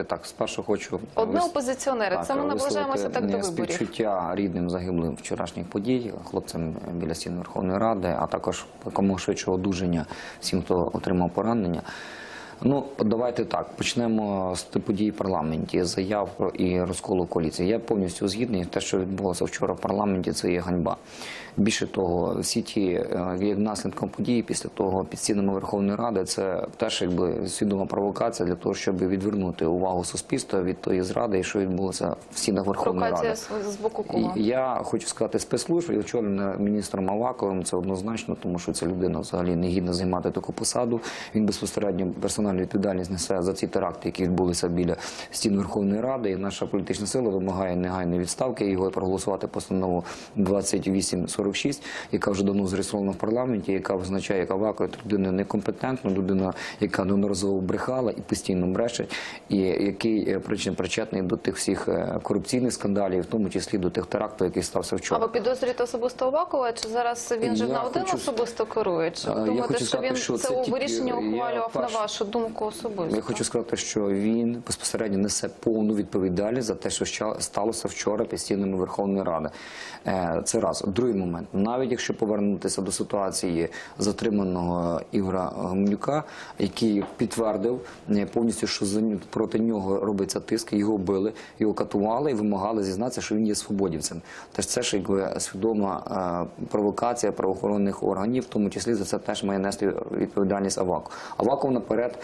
давайте так. Спершу хочу Одне вис- опозиціонери. Це ми наближаємося так до е, виборів. Співчуття рідним загиблим вчорашніх подій, хлопцям біля стін Верховної Ради, а також кому швидшого одужання всім, хто отримав поранення. Ну, давайте так. Почнемо з типу дій в парламенті, заяв і розколу коаліції. Я повністю згідний. Те, що відбулося вчора в парламенті, це є ганьба. Більше того, всі ті е, як наслідком подій після того під стінами Верховної Ради, це теж якби свідома провокація для того, щоб відвернути увагу суспільства від тої зради, що відбулося в стінах Верховної Ради. з з боку кого? Я хочу сказати спецслужб і очолена міністром Аваковим. Це однозначно, тому що ця людина взагалі не гідна займати таку посаду. Він безпосередньо персональну відповідальність несе за ці теракти, які відбулися біля стін Верховної Ради. І наша політична сила вимагає негайної відставки його і проголосувати постанову 2846, яка вже давно зареєстрована в парламенті, яка визначає, як Аваков це людина некомпетентна, людина, яка неодноразово брехала і постійно бреше, і який е, причин причетний до тих всіх е, корупційних скандалів, в тому числі до тих терактів, який стався А вчора. ви підозрюєте особисто Авакова, чи зараз він же на один хочу- особисто керує? Чи Е, думаєте, що сказати, він що це це у тільки- вирішенні я ухвалював на вашу думку особисто? Я хочу сказати, що він безпосередньо несе повну відповідальність за те, що сталося вчора під стінами Верховної Ради. Е, Це раз. Другий момент. Навіть якщо повернутися до ситуації затриманого Ігора Гомелюка, який підтвердив е, повністю, що проти нього робиться тиск, його били, його катували і вимагали зізнатися, що він є свободівцем. Тож це ж якби свідома е, провокація правоохоронних органів, в тому числі за це теж має нести відповідальність Аваков. Аваков наперед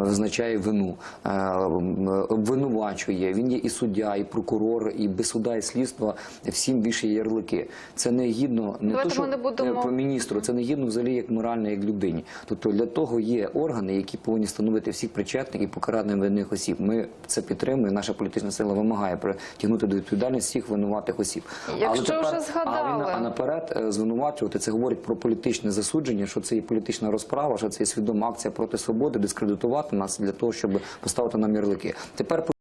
визначає вину, е, обвинувачує. Він є і суддя, і прокурор, і без суда, і слідства всім більше ярлики. Це не гідно не Давайте то, що не будемо- е, по міністру, це не гідно взагалі як морально, як людині. Тобто для того є органи, які повинні встановити всіх причетних і покарати винних осіб. Ми це підтримуємо. Наша політична сила вимагає притягнути до відповідальності всіх винуватих осіб. Якщо вже згадали. а наперед е, звинувачувати це говорить про політичне засудження, що це є політична розправа, що це є свідома акція проти свободи, дискредитувати нас для того, щоб поставити нам ярлики. Тепер